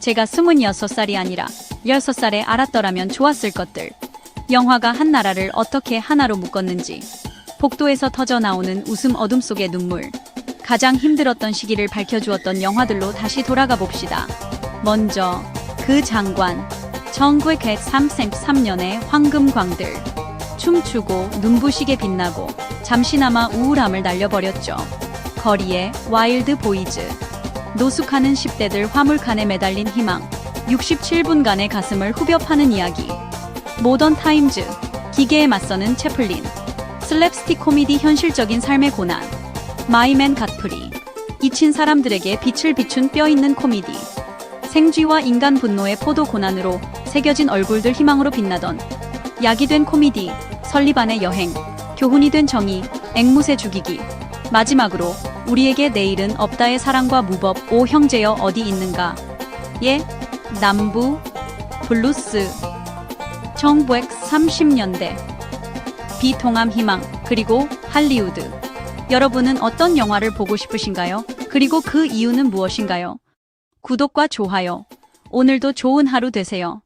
제가 26살이 아니라 16살에 알았더라면 좋았을 것들. 영화가 한 나라를 어떻게 하나로 묶었는지. 복도에서 터져 나오는 웃음 어둠 속의 눈물. 가장 힘들었던 시기를 밝혀주었던 영화들로 다시 돌아가 봅시다. 먼저 그 장관 1933년의 황금광들 춤추고 눈부시게 빛나고 잠시나마 우울함을 날려버렸죠. 거리에 와일드 보이즈 노숙하는 10대들 화물칸에 매달린 희망 67분간의 가슴을 후벼 파는 이야기. 모던 타임즈 기계에 맞서는 채플린. 슬랩스틱 코미디 현실적인 삶의 고난. 마이맨 갓프리. 잊힌 사람들에게 빛을 비춘 뼈 있는 코미디. 생쥐와 인간 분노의 포도 고난으로 새겨진 얼굴들 희망으로 빛나던 약이 된 코미디 설리반의 여행. 교훈이 된 정의 앵무새 죽이기. 마지막으로 우리에게 내일은 없다의 사랑과 무법 오 형제여 어디 있는가 예 남부 블루스 1930년대 비통함 희망 그리고 할리우드 여러분은 어떤 영화를 보고 싶으신가요? 그리고 그 이유는 무엇인가요? 구독과 좋아요 오늘도 좋은 하루 되세요.